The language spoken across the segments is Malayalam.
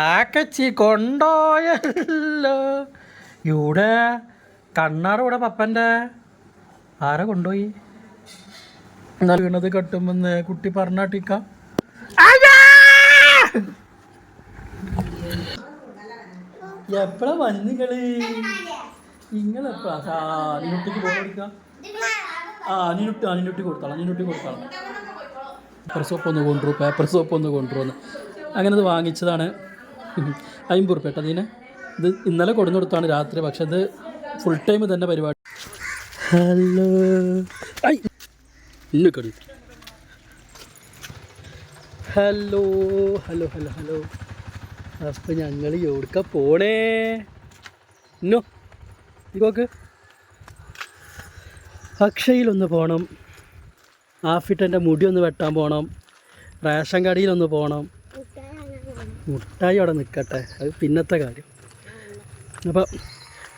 ആക്കച്ചി കൊണ്ടോയല്ലോ. ഇവിടെ കണ്ണാറ് ഇവിടെ പപ്പന്റെ. ആരെ കൊണ്ടുപോയി? എന്നാൽ വീണത് കെട്ടുമെന്ന് കുട്ടി പറഞ്ഞാട്ടിക്ക എപ്പോഴാ വന്നിങ്ങൾ? നിങ്ങളെപ്പോഴാ നിന്നുട്ടിക്ക് കൊടുക്കാം. ആ നിന്നുട്ടി ആ കൊടുത്തോളാം നിന്നുട്ടി കൊടുത്തോളാം. പേപ്പർ സോപ്പ് ഒന്ന് കൊണ്ടുവരും പേപ്പർ സോപ്പ് ഒന്ന് കൊണ്ടുവരുന്നു അങ്ങനെ അത് വാങ്ങിച്ചതാണ്. അമ്പത് റുപ്യ കേട്ടോ അതിന് ഇത് ഇന്നലെ കൊടുന്നു കൊടുത്താണ് രാത്രി പക്ഷെ ഇത് ഫുൾ ടൈം തന്നെ പരിപാടി. Hello. Hello hello hello hello. അപ്പം ഞങ്ങൾ എവിടുക്ക പോണേ? ഇന്നോ? ഇക്കോക്ക് അക്ഷയിലൊന്ന് പോകണം ആഫിട്ടന്റെ മുടി ഒന്ന് വെട്ടാൻ പോകണം റേഷൻ കടയിലൊന്ന് പോകണം മുട്ടായി അവിടെ നിൽക്കട്ടെ. അത് പിന്നത്തെ കാര്യം. അപ്പോൾ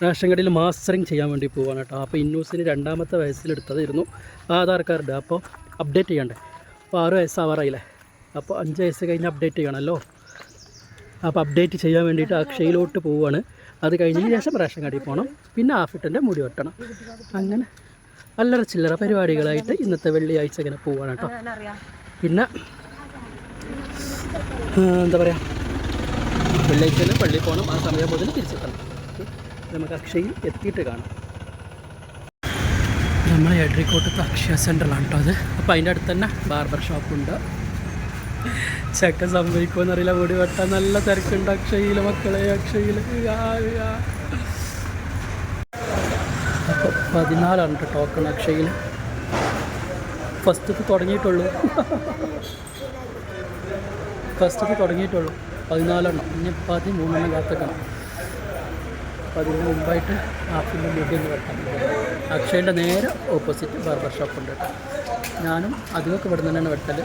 റേഷൻ കടയിൽ മാസ്റ്ററിങ് ചെയ്യാൻ വേണ്ടി പോവാണ് കേട്ടോ. അപ്പോൾ ഇന്നൂസിന് രണ്ടാമത്തെ വയസ്സിലെടുത്തതായിരുന്നു ആധാർ കാർഡ്. അപ്പോൾ അപ്ഡേറ്റ് ചെയ്യണ്ടേ? അപ്പോൾ ആറ് വയസ്സാവാറായില്ലേ? അപ്പോൾ അഞ്ച് വയസ്സ് കഴിഞ്ഞ് അപ്ഡേറ്റ് ചെയ്യണമല്ലോ അപ്പോൾ അപ്ഡേറ്റ് ചെയ്യാൻ വേണ്ടിയിട്ട് അക്ഷയിലോട്ട് പോവുകയാണ് അത് കഴിഞ്ഞതിന് ശേഷം റേഷൻ കടയിൽ പോകണം പിന്നെ ആഫിട്ടന്റെ മുടി വെട്ടണം. അങ്ങനെ അല്ലറ ചില്ലറ പരിപാടികളായിട്ട് ഇന്നത്തെ വെള്ളിയാഴ്ച ഇങ്ങനെ പോവുകയാണ് കേട്ടോ. പിന്നെ എന്താ പറയുക വെള്ളിയാഴ്ച പള്ളിയിൽ പോകണം. ആ സമയം തന്നെ തിരിച്ചെത്തണം? നമുക്ക് അക്ഷയിൽ എത്തിയിട്ട് കാണാം. നമ്മൾ എഡ്രിക്കോട്ടത്തെ അക്ഷയ സെന്ററിലാണ് കേട്ടോ അത്. അപ്പോൾ അതിന്റെ അടുത്ത് തന്നെ ബാർബർ ഷോപ്പുണ്ട് ചക്ക സംഭവിക്കുമെന്ന് അറിയില്ല. മുടി വെട്ടാൻ നല്ല തിരക്കുണ്ട് അക്ഷയിൽ മക്കളെ അക്ഷയിൽ അപ്പോൾ പതിനാലാണ് കേട്ടോ ടോക്കൺ അക്ഷയിൽ ഫസ്റ്റ് തുടങ്ങിയിട്ടുള്ളൂ. ഫസ്റ്റ് തുടങ്ങിയിട്ടുള്ളൂ. പതിനാലെണ്ണം. ഇനി പതിമൂന്നെണ്ണം കാത്തിക്കണം. അപ്പോൾ അതിന് മുമ്പായിട്ട് ആഫിന്റെ നിന്ന് വെട്ടാൻ അക്ഷയന്റെ നേരെ ഓപ്പോസിറ്റ് ബാർബർ ഷോപ്പ് ഉണ്ട് കേട്ടോ. ഞാനും അധികമൊക്കെ ഇവിടെ തന്നെയാണ് വെട്ടൽ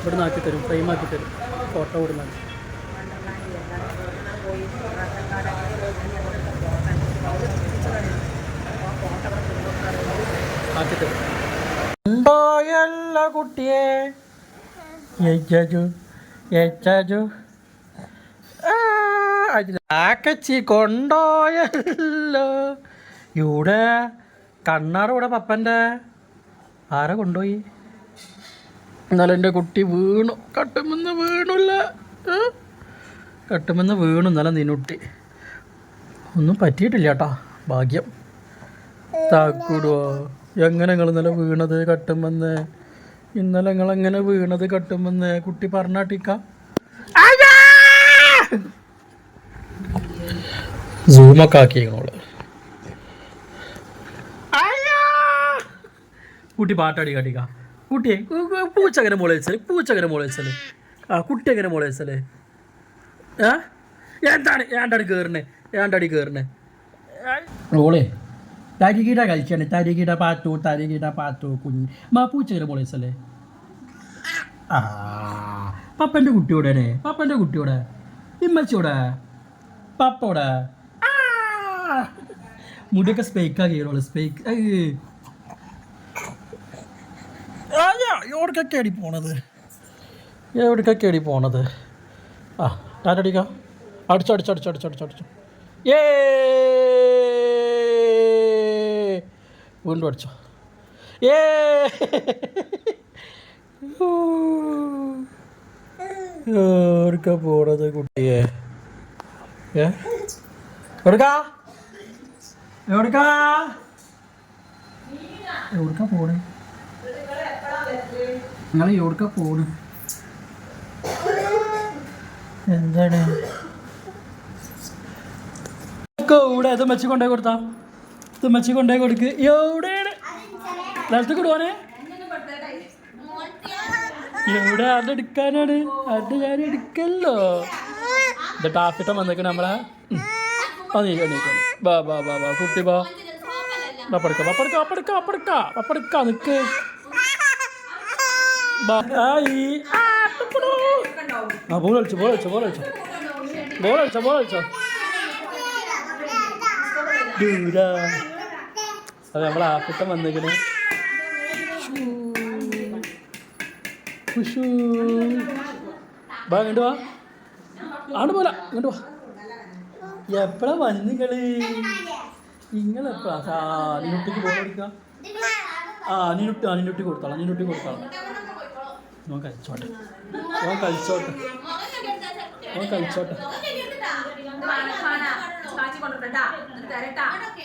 ഇവിടെ ആക്കി തരും. ഫ്രെയിം ആക്കി തരും. ഫോട്ടോ ഇവിടുന്ന് ആക്കി തരും. ഉണ്ടോയല്ല കുട്ടിയെ. ആക്കച്ചി കൊണ്ടോയല്ലോ. ഇവിടെ കണ്ണാറ് ഇവിടെ പപ്പന്റെ. ആരെ കൊണ്ടുപോയി? എന്നാലും എന്റെ കുട്ടി വീണു. കട്ടുമെന്ന് വീണില്ല? കട്ടുമെന്ന് വീണു നല്ല നിന്നുട്ടി ഒന്നും പറ്റിയിട്ടില്ല കേട്ടാ ഭാഗ്യം. താക്കൂടുവോ? എങ്ങനെ നിങ്ങൾ ഇന്നലെ വീണത് കട്ടുമെന്ന്? ഇന്നലെ നിങ്ങൾ എങ്ങനെ വീണത് കട്ടുമെന്ന്? കുട്ടി പറഞ്ഞാട്ടിക്ക സൂമൊക്കെ ആക്കിയോൾ കുട്ടി പാട്ടാടി കാട്ടിക്ക. കുട്ടിയെ കു- കു- പൂച്ച അങ്ങനെ മോളെ വെച്ചാൽ പൂച്ച മോളെ വെച്ചാൽ. ആ കുട്ടി അങ്ങനെ മോളെ വെച്ചാൽ? ആ എന്താണ് ആ കുട്ടിയോടെ പപ്പന്റെ കുട്ടിയോടെ? ഇമ്മച്ചിയോടെ? പപ്പോടെ? മുടിയൊക്കെ സ്പേക്കാക്കിയോളൂ സ്പേക്ക് എവിടേക്കൊക്കെയാടി പോണത്? എവിടേക്കൊക്കെയാടി പോണത്? ആ. ടാറ്റടിക്ക അടിച്ചു അടിച്ചു അടിച്ചു അടിച്ചു അടിച്ചു അടിച്ചു. ഏ! വീണ്ടും അടിച്ചോ. ഏ! ഓർക്ക പോണത് കുട്ടിയെ? ഏ? എവിടുക്കാ? എവിടേക്കാ? എവിടേക്കാ പോണേ? നിങ്ങൾ എവിടുക്കാ പോണ്? എന്താണ്? ഇവിടെ ഇത് മെച്ചി കൊണ്ടേ കൊടുത്താ. ഇത് മെച്ചി കൊണ്ടേ കൊടുക്ക്. എവിടെയാണ്? നിലത്തേക്ക് കൊടുവാനേ എവിടെ അത് എടുക്കാനാണ്? അത് ഞാൻ എടുക്കല്ലോ? ഇത് ടാപ്പിട്ട വന്നേക്കണ നമ്മളെ. ബാ ബാ ബാ ബാ കുട്ടി ബാ പപ്പടക്ക പപ്പടക്ക പപ്പടക്ക പപ്പടക്ക പപ്പടക്ക നിക്ക്. ബാ ആ, ബോൾ കളിച്ചു ബോൾ കളിച്ചു ബോൾ കളിച്ചു. ബോൾ കളിച്ചോ ബോൾ കളിച്ചോ. ദൂരാ. അത് നമ്മൾ ആഫ്രിക്കൻ വന്നിക്കണ്. വാ ഇങ്ങോട്ട് വാ. ആണ് പോലെ ഇങ്ങോട്ട് വാ. എപ്പോഴാ വന്നിങ്ങൾ നിങ്ങളെപ്പോഴാ? ആ നിന്നുട്ടിക്ക് കളിക്കാം? ആ നിന്നുട്ടി ആ നിന്നുട്ടി കൊടുത്തോളാം നിന്നുട്ടി ഓൻ കളിച്ചോട്ടെ ഓൻ കളിച്ചോട്ടെ ഓൻ കളിച്ചോട്ടെ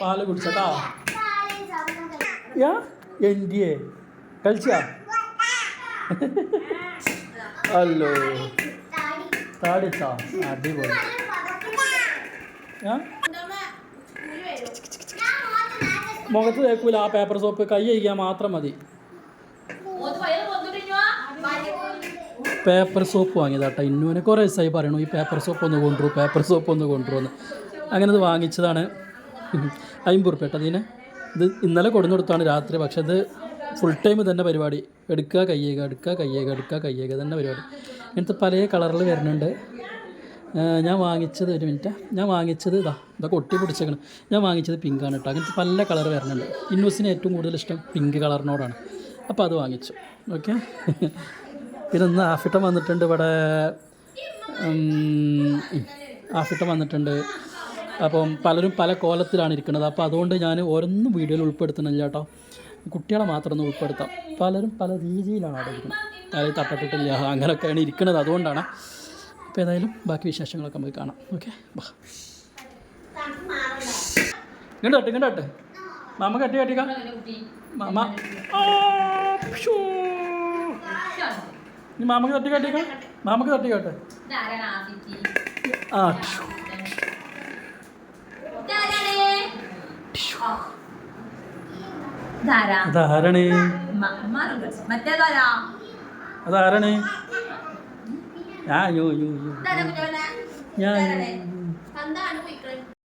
പാൽ കുടിച്ചോട്ടാ? യാ? എന്തിയേ കഴിച്ചാ? അല്ലോ. താടിച്ചാ? അടിപൊളി. മുഖത്ത് തേക്കൂല ആ പേപ്പർ സോപ്പ് കൈ കഴിക്കാൻ മാത്രം മതി. Paper soap വാങ്ങിയതാട്ടോ. ഇന്നുവിനെ കുറേ ദിവസമായി പറയണു ഈ പേപ്പർ സോപ്പ് ഒന്ന് കൊണ്ടുവരൂ പേപ്പർ സോപ്പ് ഒന്ന് കൊണ്ടുവരുമെന്ന് അങ്ങനെ അത് വാങ്ങിച്ചതാണ്. അമ്പത് റുപ്യ അതിന്. ഇത് ഇന്നലെ കൊടുന്നു കൊടുത്താണ് രാത്രി പക്ഷേ അത് ഫുൾ ടൈം തന്നെ പരിപാടി. എടുക്കുക കയ്യേക എടുക്കുക കയ്യേക എടുക്കുക കയ്യേക തന്നെ പരിപാടി. ഇങ്ങനത്തെ പല കളറിൽ വരുന്നുണ്ട്. ഞാൻ വാങ്ങിച്ചത് ഒരു മിനിറ്റ് ഞാൻ വാങ്ങിച്ചത് ഇതാ ഇതൊക്കെ ഒട്ടി പിടിച്ചേക്കണം. ഞാൻ വാങ്ങിച്ചത് പിങ്കാണ് കേട്ടോ അങ്ങനത്തെ പല കളർ വരുന്നുണ്ട്. ഇന്നൂസിന് ഏറ്റവും കൂടുതൽ ഇഷ്ടം പിങ്ക് കളറിനോടാണ്. അപ്പോൾ അത് വാങ്ങിച്ചു. ഓക്കെ? പിന്നെ ഇന്ന് ആഫിട്ടം വന്നിട്ടുണ്ട് ഇവിടെ ആഫിട്ടം വന്നിട്ടുണ്ട്. അപ്പം പലരും പല കോലത്തിലാണ് ഇരിക്കുന്നത്. അപ്പോൾ അതുകൊണ്ട് ഞാൻ ഓരോന്നും വീഡിയോയിൽ ഉൾപ്പെടുത്തുന്നില്ല കേട്ടോ. കുട്ടികളെ മാത്രം ഒന്ന് ഉൾപ്പെടുത്താം. പലരും പല രീതിയിലാണ് അവിടെ ഇരിക്കുന്നത്. അതായത് തട്ടപ്പെട്ടില്ല അങ്ങനെയൊക്കെയാണ് ഇരിക്കുന്നത്. അതുകൊണ്ടാണ് അപ്പോൾ ഏതായാലും ബാക്കി വിശേഷങ്ങളൊക്കെ നമുക്ക് കാണാം. ഓക്കെ ബാ. ഇങ്ങോട്ട് ഇങ്ങോട്ട് മാമ കട്ടി കട്ടിക്കാം. മാമ. ഷൂ. ഇനി മാമക്ക് തട്ടി കാട്ടിക്കോ മാമക്ക് തട്ടി കാട്ടെ. ആ. അതാരണേ? ഞാൻ യോ യോ യോ. ഞാൻ